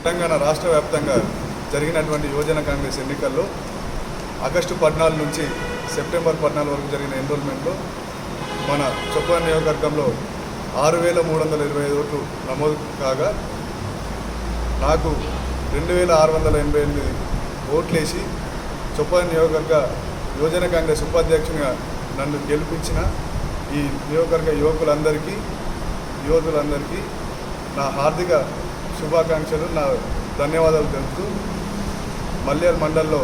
తెలంగాణ రాష్ట్ర వ్యాప్తంగా జరిగినటువంటి యువజన కాంగ్రెస్ ఎన్నికల్లో ఆగస్టు పద్నాలుగు నుంచి సెప్టెంబర్ పద్నాలుగు వరకు జరిగిన ఎన్రోల్మెంట్లో మన చొప్పా నియోజకవర్గంలో ఆరు వేల మూడు వందల ఇరవై ఐదు ఓట్లు నమోదు కాగా నాకు రెండు వేల ఆరు వందల ఎనభై ఎనిమిది ఓట్లేసి చొప్పా నియోజకవర్గ యువజన కాంగ్రెస్ ఉపాధ్యక్షునిగా నన్ను గెలిపించిన ఈ నియోజకవర్గ యువకులందరికీ యువతులందరికీ నా హార్దిక శుభాకాంక్షలు. నా ధన్యవాదాలు తెలుపుతూ మల్లేరు మండల్లో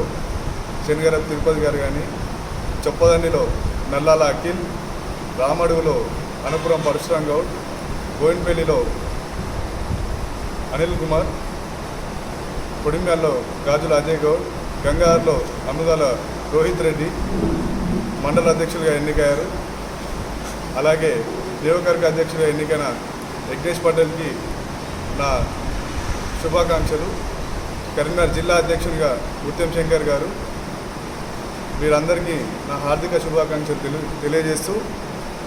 శనిగర తిరుపతి గారు కానీ చొప్పదండిలో నల్లాల అఖిల్ రామడుగులో అనుపురం పరశురాం గౌడ్ గోయిన్పల్లిలో అనిల్ కుమార్ కొడింగాల్లో గాజుల అజయ్ గౌడ్ గంగాధర్లో అన్నదాల రోహిత్ రెడ్డి మండల అధ్యక్షులుగా ఎన్నికయ్యారు. అలాగే దేవకర్గ అధ్యక్షుడిగా ఎన్నికైన యజ్ఞేష్ పటేల్కి నా శుభాకాంక్షలు. కరీంనగర్ జిల్లా అధ్యక్షుడిగా ఉత్తమ్ శంకర్ గారు వీరందరికీ నా హార్దిక శుభాకాంక్షలు తెలి తెలియజేస్తూ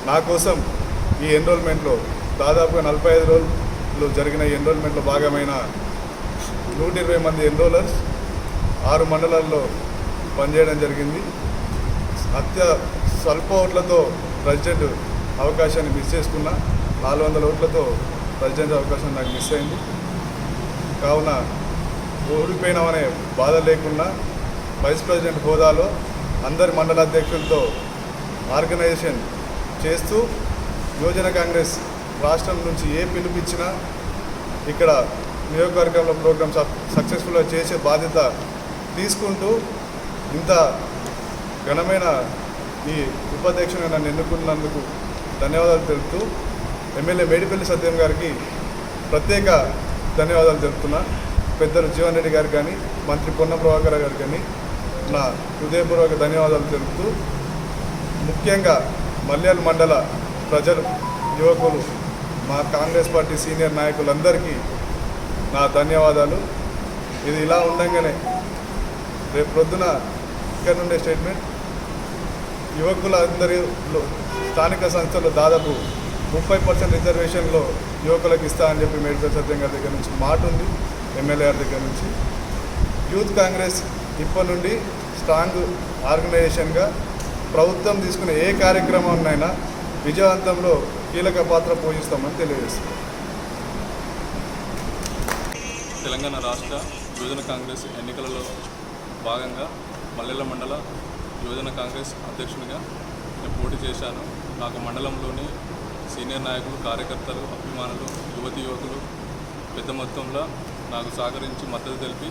నా కోసం ఈ ఎన్రోల్మెంట్లో దాదాపుగా నలభై ఐదు రోజులు జరిగిన ఈ ఎన్రోల్మెంట్లో భాగమైన నూట ఇరవై మంది ఎన్రోలర్స్ ఆరు మండలాల్లో పనిచేయడం జరిగింది. అత్య స్వల్ప ఓట్లతో ప్రెసిడెంట్ అవకాశాన్ని మిస్ చేసుకున్నా నాలుగు వందల ఓట్లతో ప్రెసిడెంట్ అవకాశం నాకు మిస్ అయింది. కావున ఓడిపోయినామనే బాధ లేకుండా వైస్ ప్రెసిడెంట్ హోదాలో అందరి మండల అధ్యక్షులతో ఆర్గనైజేషన్ చేస్తూ యువజన కాంగ్రెస్ రాష్ట్రం నుంచి ఏ పిలుపిచ్చినా ఇక్కడ నియోజకవర్గంలో ప్రోగ్రామ్ సక్సెస్ఫుల్గా చేసే బాధ్యత తీసుకుంటూ ఇంత ఘనమైన ఈ ఉపాధ్యక్షుని నన్ను ఎన్నుకున్నందుకు ధన్యవాదాలు తెలుపుతూ ఎమ్మెల్యే మేడిపల్లి సత్యం గారికి ప్రత్యేక ధన్యవాదాలు తెలుపుతున్నా. పెద్దలు జీవన్ రెడ్డి గారు కానీ మంత్రి పొన్న ప్రభాకర్ గారు కానీ నా హృదయపూర్వక ధన్యవాదాలు తెలుపుతూ ముఖ్యంగా మల్యాల మండల ప్రజలు యువకులు మా కాంగ్రెస్ పార్టీ సీనియర్ నాయకులందరికీ నా ధన్యవాదాలు. ఇది ఇలా ఉండంగానే రేపు ప్రొద్దున ఇక్కడ నుండే స్టేట్మెంట్. యువకులందరిలో స్థానిక సంస్థలు దాదాపు ముప్పై పర్సెంట్ రిజర్వేషన్లో యువకులకు ఇస్తా అని చెప్పి మేడికల్ సత్యం గారి దగ్గర నుంచి మాట ఉంది ఎమ్మెల్యే గారి దగ్గర నుంచి. యూత్ కాంగ్రెస్ ఇప్పటి నుండి స్ట్రాంగ్ ఆర్గనైజేషన్గా ప్రభుత్వం తీసుకునే ఏ కార్యక్రమాన్నైనా విజయవంతంలో కీలక పాత్ర పోషిస్తామని తెలియజేస్తుంది తెలంగాణ రాష్ట్ర యువజన కాంగ్రెస్ ఎన్నికలలో భాగంగా మల్లెల మండల యువజన కాంగ్రెస్ అధ్యక్షునిగా నేను పోటీ చేశాను. నాకు మండలంలోని సీనియర్ నాయకులు కార్యకర్తలు అభిమానులు యువతి యువకులు పెద్ద మొత్తంలో నాకు సహకరించి మద్దతు తెలిపి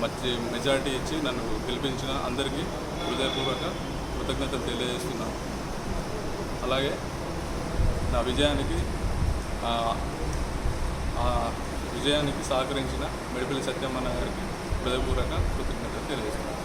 మంచి మెజారిటీ ఇచ్చి నన్ను గెలిపించిన అందరికీ హృదయపూర్వక కృతజ్ఞతలు తెలియజేస్తున్నాను. అలాగే నా విజయానికి ఆ, విజయానికి సహకరించిన మెడిపల్లి సత్యమన్న గారికి హృదయపూర్వక కృతజ్ఞతలు తెలియజేస్తున్నాను.